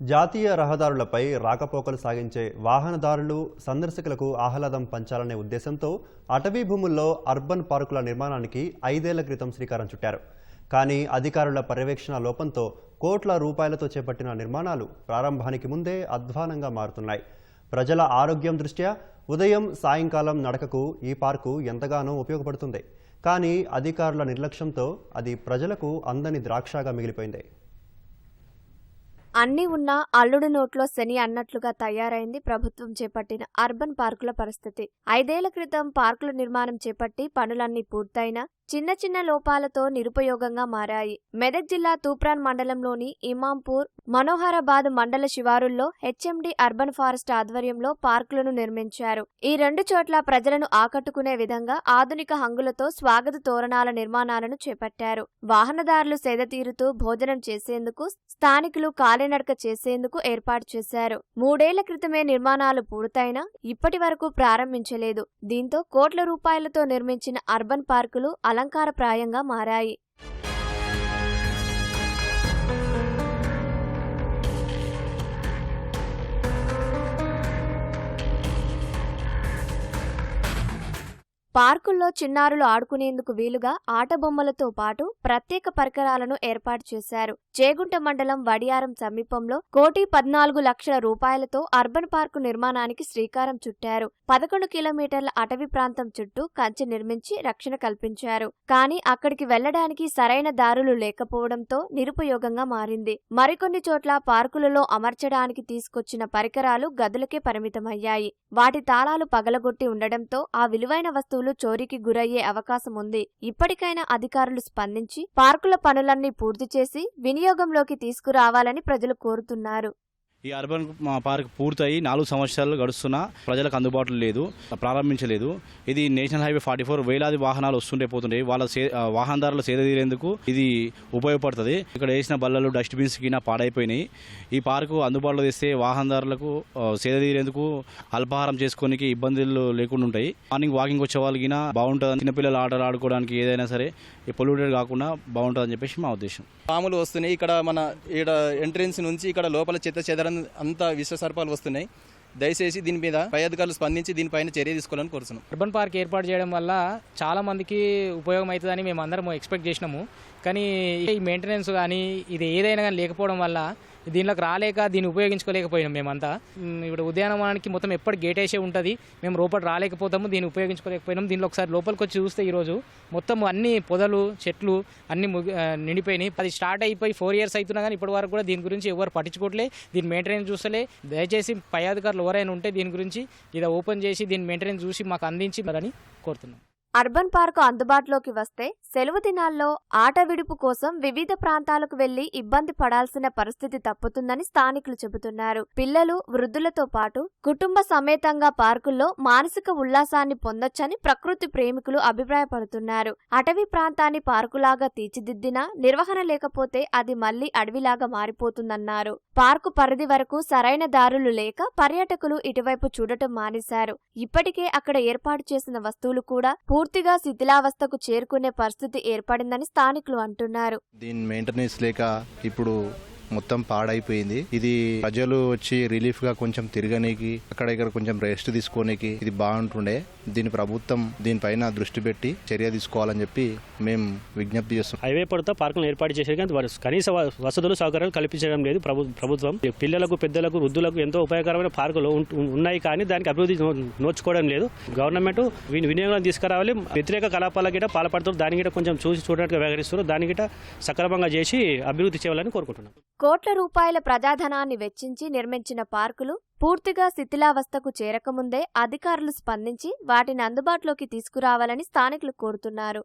జాతీయ రహదారులపై రాకపోకలు సాగించే వాహనదారులు సందర్శకులకు ఆహ్లాదం పంచాలనే ఉద్దేశంతో అటవీ భూముల్లో అర్బన్ పార్కుల నిర్మాణానికి ఐదేళ్ళ క్రితం శ్రీకారం చుట్టారు. కానీ అధికారుల పర్యవేక్షణ లోపంతో కోట్ల రూపాయలతో చేపట్టిన నిర్మాణాలు ప్రారంభానికి ముందే అధ్వానంగా మారుతున్నాయి. ప్రజల ఆరోగ్యం దృష్ట్యా ఉదయం సాయంకాలం నడకకు ఈ పార్కు ఎంతగానో ఉపయోగపడుతుంది. కానీ అధికారుల నిర్లక్ష్యంతో అది ప్రజలకు అందని ద్రాక్షగా మిగిలిపోయింది. అన్నీ ఉన్నా అల్లుడి నోట్లో శని అన్నట్లుగా తయారైంది ప్రభుత్వం చేపట్టిన అర్బన్ పార్కుల పరిస్థితి. ఐదేళ్ళ క్రితం పార్కుల నిర్మాణం చేపట్టి పనులన్నీ పూర్తయినా చిన్న చిన్న లోపాలతో నిరుపయోగంగా మారాయి. మెదక్ జిల్లా తూప్రాన్ మండలంలోని ఇమాంపూర్ మనోహరాబాద్ మండల శివారుల్లో హెచ్ఎండి అర్బన్ ఫారెస్ట్ ఆధ్వర్యంలో పార్కులను నిర్మించారు. ఈ రెండు చోట్ల ప్రజలను ఆకట్టుకునే విధంగా ఆధునిక హంగులతో స్వాగత తోరణాల నిర్మాణాలను చేపట్టారు. వాహనదారులు సేద తీరుతూ భోజనం చేసేందుకు స్థానికులు కాలినడక చేసేందుకు ఏర్పాటు చేశారు. మూడేళ్ళ క్రితమే నిర్మాణాలు పూర్తయినా ఇప్పటి వరకు ప్రారంభించలేదు. దీంతో కోట్ల రూపాయలతో నిర్మించిన అర్బన్ పార్కులు అలంకారప్రాయంగా మారాయి. పార్కుల్లో చిన్నారులు ఆడుకునేందుకు వీలుగా ఆట బొమ్మలతో పాటు ప్రత్యేక పరికరాలను ఏర్పాటు చేశారు. చేగుంట మండలం వడియారం సమీపంలో కోటి పద్నాలుగు లక్షల రూపాయలతో అర్బన్ పార్కు నిర్మాణానికి శ్రీకారం చుట్టారు. పదకొండు కిలోమీటర్ల అటవీ ప్రాంతం చుట్టూ కంచె నిర్మించి రక్షణ కల్పించారు. కానీ అక్కడికి వెళ్ళడానికి సరైన దారులు లేకపోవడంతో నిరుపయోగంగా మారింది. మరికొన్ని చోట్ల పార్కులలో అమర్చడానికి తీసుకొచ్చిన పరికరాలు గదులకే పరిమితమయ్యాయి. వాటి తాళాలు పగలగొట్టి ఉండడంతో ఆ విలువైన వస్తువులు చోరీకి గురయ్యే అవకాశం ఉంది. ఇప్పటికైనా అధికారులు స్పందించి పార్కుల పనులన్నీ పూర్తి చేసి వినియోగంలోకి తీసుకురావాలని ప్రజలు కోరుతున్నారు. ఈ అర్బన్ పార్క్ పూర్తయి నాలుగు సంవత్సరాలు గడుస్తున్నా ప్రజలకు అందుబాటులో లేదు ప్రారంభించలేదు. ఇది నేషనల్ హైవే ఫార్టీ ఫోర్ వేలాది వాహనాలు వస్తుంటే పోతుంటాయి వాళ్ళ సే ఆ, సేద తీరేందుకు ఇది ఉపయోగపడుతుంది. ఇక్కడ వేసిన బల్లలు డస్ట్బిన్స్ కింద పాడైపోయినాయి. ఈ పార్కు అందుబాటులో తెస్తే వాహనదారులకు సేద తీరేందుకు అల్పాహారం చేసుకోనికి ఇబ్బందులు లేకుండా ఉంటాయి. మార్నింగ్ వాకింగ్ వచ్చే వాళ్ళకి బాగుంటుంది చిన్నపిల్లలు ఆటలు ఆడుకోవడానికి ఏదైనా సరే పొల్యూటెడ్ కాకుండా బాగుంటుందని చెప్పేసి మా ఉద్దేశం. పాములు వస్తున్నాయి. ఇక్కడ మన ఇక్కడ ఎంట్రెన్స్ నుంచి ఇక్కడ లోపల చెత్త చెదరం అంత విష సర్పాలు వస్తున్నాయి. దయచేసి దీని మీద పై అధికారులు స్పందించి దీనిపైన చర్య తీసుకోవాలని కోరుతున్నాం అర్బన్ పార్క్ ఏర్పాటు చేయడం వల్ల చాలా మందికి ఉపయోగం అవుతుందని మేము అందరం ఎక్స్పెక్ట్ చేసినాము. కానీ ఈ మెయింటెనెన్స్ కానీ ఇది ఏదైనా కానీ లేకపోవడం వల్ల దీనిలోకి రాలేక దీన్ని ఉపయోగించుకోలేకపోయినాం మేమంతా. ఇప్పుడు ఉద్యానవనానికి మొత్తం ఎప్పటి గేట్ వేసే ఉంటుంది మేము లోపల రాలేకపోతాము దీన్ని ఉపయోగించుకోలేకపోయినాం. దీనిలో ఒకసారి లోపలికి వచ్చి చూస్తే ఈరోజు మొత్తం అన్ని పొదలు చెట్లు అన్ని నిండిపోయినాయి. అది స్టార్ట్ అయిపోయి ఫోర్ ఇయర్స్ అవుతున్నా కానీ ఇప్పటి వరకు కూడా దీని గురించి ఎవరు పట్టించుకోవట్లే దీని మెయింటెనెన్స్ చూస్తలే. దయచేసి పై అధికారులు ఎవరైనా ఉంటే దీని గురించి ఇది ఓపెన్ చేసి దీని మెయింటెనెన్స్ చూసి మాకు అందించి మరని కోరుతున్నాం. అర్బన్ పార్కు అందుబాటులోకి వస్తే సెలవు దినాల్లో ఆట విడుపు కోసం వివిధ ప్రాంతాలకు వెళ్ళి ఇబ్బంది పడాల్సిన పరిస్థితి తప్పుతుందని స్థానికులు చెబుతున్నారు. పిల్లలు వృద్ధులతో పాటు కుటుంబ సమేతంగా పార్కుల్లో మానసిక ఉల్లాసాన్ని పొందొచ్చని ప్రకృతి ప్రేమికులు అభిప్రాయపడుతున్నారు. అటవీ ప్రాంతాన్ని పార్కులాగా తీర్చిదిద్దినా నిర్వహణ లేకపోతే అది మళ్ళీ అడవిలాగా మారిపోతుందన్నారు. పార్కు పరిధి వరకు సరైన దారులు లేక పర్యాటకులు ఇటువైపు చూడటం మానేశారు. ఇప్పటికే అక్కడ ఏర్పాటు చేసిన వస్తువులు కూడా పూర్తిగా శిథిలావస్థకు చేరుకునే పరిస్థితి ఏర్పడిందని స్థానికులు అంటున్నారు. దీని మెయింటెనెన్స్ లేక ఇప్పుడు మొత్తం పాడైపోయింది. ఇది ప్రజలు వచ్చి రిలీఫ్గా కొంచెం తిరగనీకి అక్కడ ఇక్కడ కొంచెం రెస్ట్ తీసుకోనికి ఇది బాగుంటుండే. దీని ప్రభుత్వం దీనిపైన దృష్టి పెట్టి చర్య తీసుకోవాలని చెప్పి మేము విజ్ఞప్తి చేస్తున్నాం. హైవే పడితే పార్కులు ఏర్పాటు చేశారు కానీ కనీస వ- వసతులు సౌకర్యాలు కల్పించడం లేదు. ప్రభుత్వం పిల్లలకు పెద్దలకు వృద్ధులకు ఎంతో ఉపయోగకరమైన పార్కులు ఉన్నాయి కానీ దానికి అభివృద్ధి నోచుకోవడం లేదు. గవర్నమెంట్ వినియోగం తీసుకురావాలి. వ్యతిరేక కలాపాల గిట పాల్పడుతారు దాని గిట కొంచెం చూసి చూడడానికి వ్యవహరిస్తున్నారు. దాని గిట సక్రమంగా చేసి అభివృద్ధి చేయాలని కోరుకుంటున్నాం. కోట్ల రూపాయల ప్రజాధనాన్ని వెచ్చించి నిర్మించిన పార్కులు పూర్తిగా శిథిలావస్థకు చేరకముందే అధికారులు స్పందించి వాటిని అందుబాటులోకి తీసుకురావాలని స్థానికులు కోరుతున్నారు.